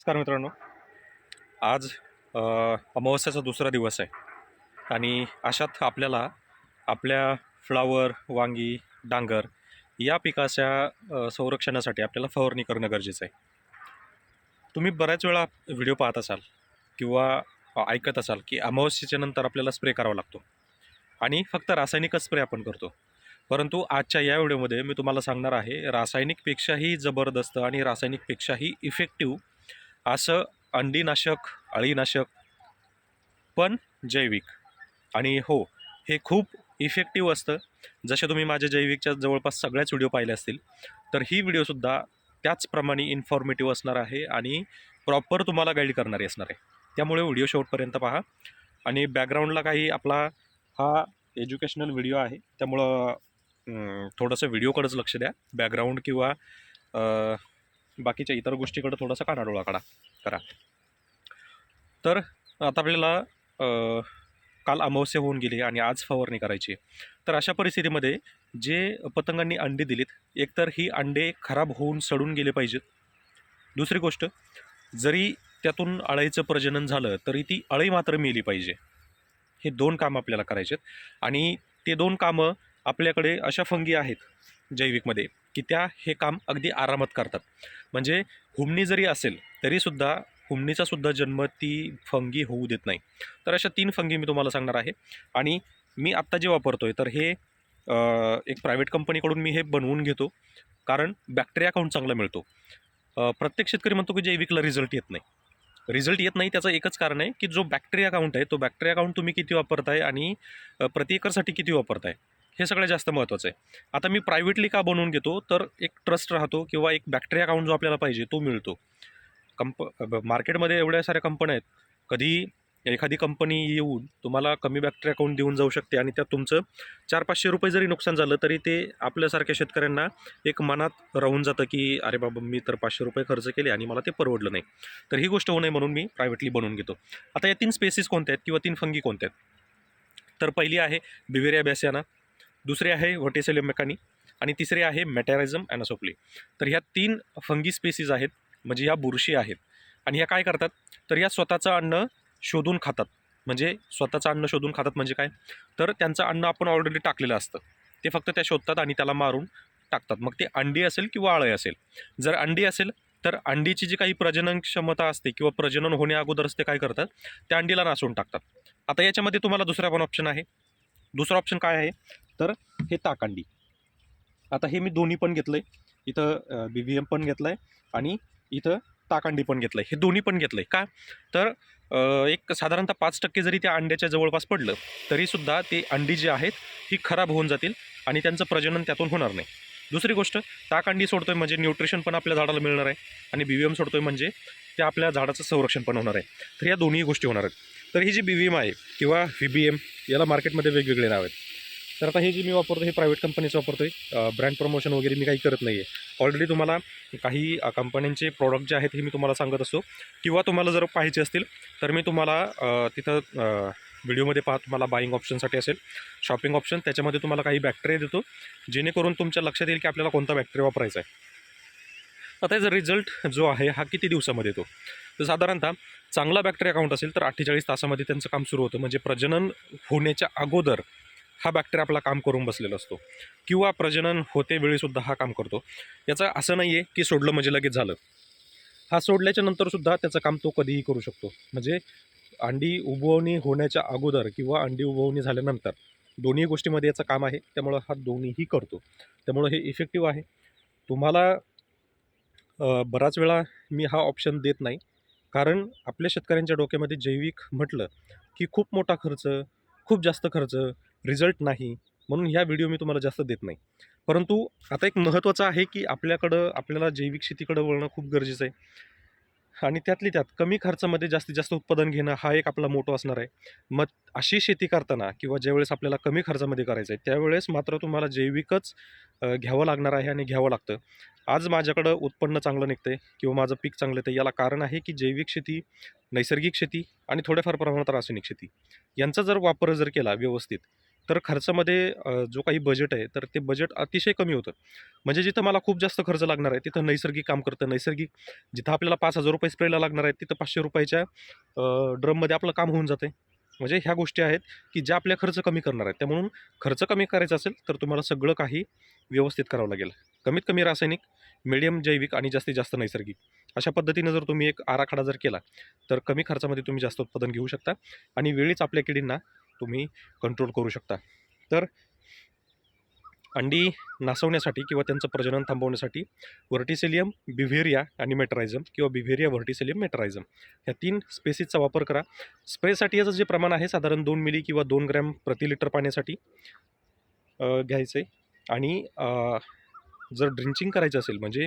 नमस्कार मित्रांनो. आज अमावस्याचा दुसरा दिवस आहे. आणि अशात आपल्याला आपल्या फ्लावर वांगी डांगर या पिकाच्या संरक्षणासाठी आपल्याला फवारणी करणं गरजेचं आहे. तुम्ही बऱ्याच वेळा व्हिडिओ पाहत असाल किंवा ऐकत असाल की अमावस्येच्या नंतर आपल्याला स्प्रे करावा लागतो. आणि फक्त रासायनिकच स्प्रे आपण करतो. परंतु आजच्या या व्हिडिओमध्ये मी तुम्हाला सांगणार आहे रासायनिकपेक्षाही जबरदस्त आणि रासायनिकपेक्षाही इफेक्टिव्ह असं अंडीनाशक अळीनाशक पण जैविक. आणि हो हे खूप इफेक्टिव्ह असतं. जसे तुम्ही माझ्या जैविकच्या जवळपास सगळ्याच व्हिडिओ पाहिले असतील तर ही व्हिडिओसुद्धा त्याचप्रमाणे इन्फॉर्मेटिव्ह असणार आहे आणि प्रॉपर तुम्हाला गाईड करणारी असणार आहे. त्यामुळे व्हिडिओ शेवटपर्यंत पहा. आणि बॅकग्राऊंडला काही आपला हा एज्युकेशनल व्हिडिओ आहे. त्यामुळं थोडंसं व्हिडिओकडेच लक्ष द्या. बॅकग्राऊंड किंवा बाकीच्या इतर गोष्टीकडे थोडासा कानाडोळा काढा करा. तर आता आपल्याला काल अमावस्या होऊन गेली आणि आज फवारणी करायची आहे. तर अशा परिस्थितीमध्ये जे पतंगांनी अंडी दिलीत एकतर ही अंडे खराब होऊन सडून गेले पाहिजेत. दुसरी गोष्ट जरी त्यातून अळईचं प्रजनन झालं तरी ती अळई मात्र मेली पाहिजे. हे दोन कामं आपल्याला करायचे आहेत आणि ते दोन कामं आपल्याकडे अशा फंगी आहेत जैविकमध्ये. की त्या हे काम अगदी आरामात करतात. म्हणजे हुमणी जरी असेल तरीसुद्धा हुमणीचासुद्धा जन्म ती फंगी होऊ देत नाही. तर अशा तीन फंगी मी तुम्हाला सांगणार आहे. आणि मी आत्ता जे वापरतो आहे तर हे एक प्रायव्हेट कंपनीकडून मी हे बनवून घेतो. कारण बॅक्टेरिया काउंट चांगला मिळतो. प्रत्येक शेतकरी म्हणतो की जैविकला रिझल्ट येत नाही. रिझल्ट येत नाही त्याचं एकच कारण आहे की जो बॅक्टेरिया काउंट आहे तो बॅक्टेरिया काउंट तुम्ही किती वापरताय आणि प्रति एकरसाठी किती वापरताय? हे सगळ्यात जास्त महत्त्वाचं आहे. आता मी प्रायव्हेटली का बनवून घेतो? तर एक ट्रस्ट राहतो किंवा एक बॅक्टेरिया अकाउंट जो आपल्याला पाहिजे तो मिळतो. कंप ब- मार्केटमध्ये एवढ्या साऱ्या कंपन्या आहेत. कधी एखादी कंपनी येऊन तुम्हाला कमी बॅक्टेरिया अकाउंट देऊन जाऊ शकते आणि त्यात तुमचं चार पाचशे रुपये जरी नुकसान झालं तरी ते आपल्यासारख्या शेतकऱ्यांना एक मनात राहून जातं की अरे बाबा मी तर पाचशे रुपये खर्च केले आणि मला ते परवडलं नाही. तर ही गोष्ट होऊ नये म्हणून मी प्रायव्हेटली बनवून घेतो. आता या तीन स्पेसिस कोणत्या आहेत किंवा तीन फंगी कोणत्या आहेत? तर पहिली आहे बिवेरिया बॅसियाना. दुसरे आहे व्हटेसेलियम मेकानी आणि तिसरे आहे मॅटॅरिझम ॲनासोप्ली तर ह्या तीन फंगी स्पेसीज आहेत म्हणजे ह्या बुरशी आहेत. आणि ह्या काय करतात? तर या स्वतःचं अन्न शोधून खातात. म्हणजे स्वतःचं अन्न शोधून खातात म्हणजे काय? तर त्यांचं अन्न आपण ऑलरेडी टाकलेलं असतं. ते फक्त त्या शोधतात आणि त्याला मारून टाकतात. मग ते अंडी असेल किंवा आळय असेल. जर अंडी असेल तर अंडीची जी काही प्रजनन क्षमता असते किंवा प्रजनन होण्या अगोदरच ते काय करतात? त्या अंडीला नासून टाकतात. आता याच्यामध्ये तुम्हाला दुसरा पण ऑप्शन आहे. दुसरा ऑप्शन काय आहे? तर हे ताकांडी. आता हे मी दोन्ही पण घेतलं आहे इथं बी व्ही एम पण घेतलं आहे आणि इथं ताकांडी पण घेतलं आहे हे दोन्ही पण घेतलं आहे का? तर एक साधारणतः पाच टक्के जरी त्या अंड्याच्या जवळपास पडलं तरीसुद्धा ते अंडी जी आहेत ही खराब होऊन जातील आणि त्यांचं प्रजनन त्यातून होणार नाही. दुसरी गोष्ट ताकांडी सोडतोय म्हणजे न्यूट्रिशन पण आपल्या झाडाला मिळणार आहे आणि बी व्ही एम सोडतोय म्हणजे ते आपल्या झाडाचं संरक्षण पण होणार आहे. तर या दोन्ही गोष्टी होणार आहेत. तर ही जी बी व्ही एम आहे किंवा व्ही बी एम याला मार्केटमध्ये वेगवेगळे नाव आहेत. तर आता हे जे मी वापरतो हे प्रायव्हेट कंपनीचं वापरतो आहे ब्रँड प्रमोशन वगैरे मी काही करत नाही आहे ऑलरेडी तुम्हाला काही कंपन्यांचे प्रॉडक्ट जे आहेत हे मी तुम्हाला सांगत असतो. किंवा तुम्हाला जर पाहिजे असतील तर मी तुम्हाला तिथं व्हिडिओमध्ये पहा तुम्हाला बाईंग ऑप्शनसाठी असेल शॉपिंग ऑप्शन त्याच्यामध्ये तुम्हाला काही बॅक्टेरिया देतो जेणेकरून तुमच्या लक्षात येईल की आपल्याला कोणता बॅक्टेरिया वापरायचा आहे. आता याचा रिझल्ट जो आहे हा किती दिवसामध्ये येतो? तर साधारणतः चांगला बॅक्टेरिया काउंट असेल तर अठ्ठेचाळीस तासामध्ये त्यांचं काम सुरू होतं. म्हणजे प्रजनन होण्याच्या अगोदर हा बॅक्टेरिया आपला काम करून बसलेला असतो. किंवा प्रजनन होते वेळीसुद्धा हा काम करतो. याचं असं नाही आहे की सोडलं म्हणजे लगेच झालं. हा सोडल्याच्या नंतरसुद्धा त्याचं काम तो कधीही करू शकतो. म्हणजे अंडी उबवणी होण्याच्या अगोदर किंवा अंडी उबवणी झाल्यानंतर दोन्ही गोष्टीमध्ये याचं काम आहे. त्यामुळं हा दोन्हीही करतो. त्यामुळं हे इफेक्टिव्ह आहे. तुम्हाला बराच वेळा मी हा ऑप्शन देत नाही. कारण आपल्या शेतकऱ्यांच्या डोक्यामध्ये जैविक म्हटलं की खूप मोठा खर्च खूप जास्त खर्च रिझल्ट नाही म्हणून ह्या व्हिडिओ मी तुम्हाला जास्त देत नाही. परंतु आता एक महत्त्वाचं आहे की आपल्याकडं आपल्याला जैविक शेतीकडं वळणं खूप गरजेचं आहे. आणि त्यातली त्यात कमी खर्चामध्ये जास्तीत जास्त उत्पादन घेणं हा एक आपला मोठा असणार आहे. मग अशी शेती करताना किंवा ज्यावेळेस आपल्याला कमी खर्चामध्ये करायचं आहे त्यावेळेस मात्र तुम्हाला जैविकच घ्यावं लागणार आहे आणि घ्यावं लागतं. आज माझ्याकडं उत्पन्न चांगलं निघतंय किंवा माझं पीक चांगलं येतं याला कारण आहे की जैविक शेती नैसर्गिक शेती आणि थोड्याफार प्रमाणात रासायनिक शेती. यांचा जर वापर जर केला व्यवस्थित तर खर्चामध्ये जो काही बजेट आहे तर ते बजेट अतिशय कमी होतं. म्हणजे जिथं मला खूप जास्त खर्च लागणार आहे तिथं नैसर्गिक काम करतं. नैसर्गिक जिथं आपल्याला पाच हजार रुपये स्प्रेला लागणार आहे तिथं पाचशे रुपयाच्या ड्रममध्ये आपलं काम होऊन जाते. म्हणजे ह्या गोष्टी आहेत की ज्या आपल्या खर्च कमी करणार आहेत. त्या खर्च कमी करायचा असेल तर तुम्हाला सगळं काही व्यवस्थित करावं लागेल. कमीत कमी रासायनिक मिडियम जैविक आणि जास्तीत जास्त नैसर्गिक. अशा पद्धतीनं जर तुम्ही एक आराखडा जर केला तर कमी खर्चामध्ये तुम्ही जास्त उत्पादन घेऊ शकता. आणि वेळीच आपल्या किडींना तुम्ही कंट्रोल करू शकता. तर अंडी नासवण्यासाठी किंवा त्यांचं प्रजनन थांबवण्यासाठी व्हर्टिसेलियम बिव्हेरिया आणि मेटरायझम किंवा बिव्हेरिया व्हर्टिसेलियम मेटरायझम ह्या तीन स्पेसिसचा वापर करा. स्प्रेसाठी याचं जे प्रमाण आहे साधारण दोन मिली किंवा दोन ग्रॅम प्रति लिटर पाण्यासाठी घ्यायचं. आहे आणि जर ड्रिंचिंग करायचं असेल म्हणजे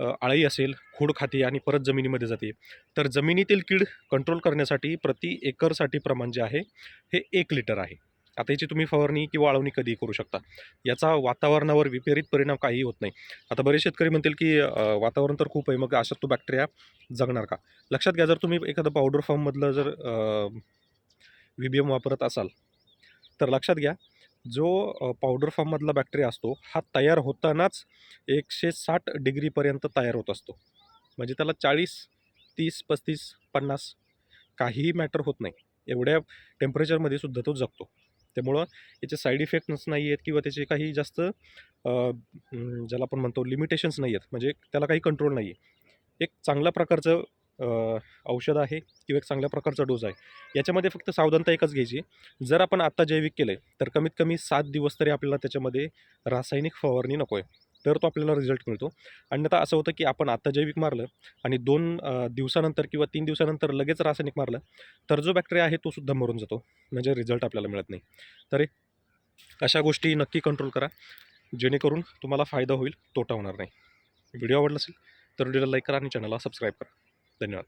आळी असेल खोड खाते आणि परत जमिनीमध्ये जाते तर जमिनीतील कीड कंट्रोल करण्यासाठी प्रति एकरसाठी प्रमाण जे आहे हे एक लिटर आहे. आता याची तुम्ही फवारणी किंवा आळवणी कधीही करू शकता. याचा वातावरणावर विपरीत परिणाम काहीही होत नाही. आता बरेच शेतकरी म्हणतील की वातावरण तर खूप आहे मग अशात तो बॅक्टेरिया जगणार का? लक्षात घ्या जर तुम्ही एखादं पावडर फॉर्ममधलं जर व्ही बी एम वापरत असाल तर लक्षात घ्या जो पावडर फॉर्ममधला बॅक्टेरिया असतो हा तयार होतानाच एकशे साठ डिग्रीपर्यंत तयार होत असतो. म्हणजे त्याला चाळीस तीस पस्तीस पन्नास काहीही मॅटर होत नाही. एवढ्या टेम्परेचरमध्ये सुद्धा तो जगतो. त्यामुळं याचे साईड इफेक्ट्स नाही आहेत किंवा त्याचे काही जास्त ज्याला आपण म्हणतो लिमिटेशन्स नाही आहेत. म्हणजे त्याला काही कंट्रोल नाही आहे एक चांगल्या प्रकारचं औषध आहे किंवा एक चांगल्या प्रकारचा डोस आहे. याच्यामध्ये फक्त सावधानता एकच घ्यायची. जर आपण आत्ता जैविक केलं तर कमीत कमी सात दिवस तरी आपल्याला त्याच्यामध्ये रासायनिक फवारणी नको आहे तर तो आपल्याला रिझल्ट मिळतो. अन्यथा असं होतं की आपण आत्ता जैविक मारलं आणि दोन दिवसानंतर किंवा तीन दिवसानंतर लगेच रासायनिक मारलं तर जो बॅक्टेरिया आहे तो सुद्धा मरून जातो. म्हणजे रिझल्ट आपल्याला मिळत नाही. तर अशा गोष्टी नक्की कंट्रोल करा. जेणेकरून तुम्हाला फायदा होईल तोटा होणार नाही. व्हिडिओ आवडला असेल तर व्हिडिओला लाईक करा आणि चॅनलला सबस्क्राईब करा. धन्यवाद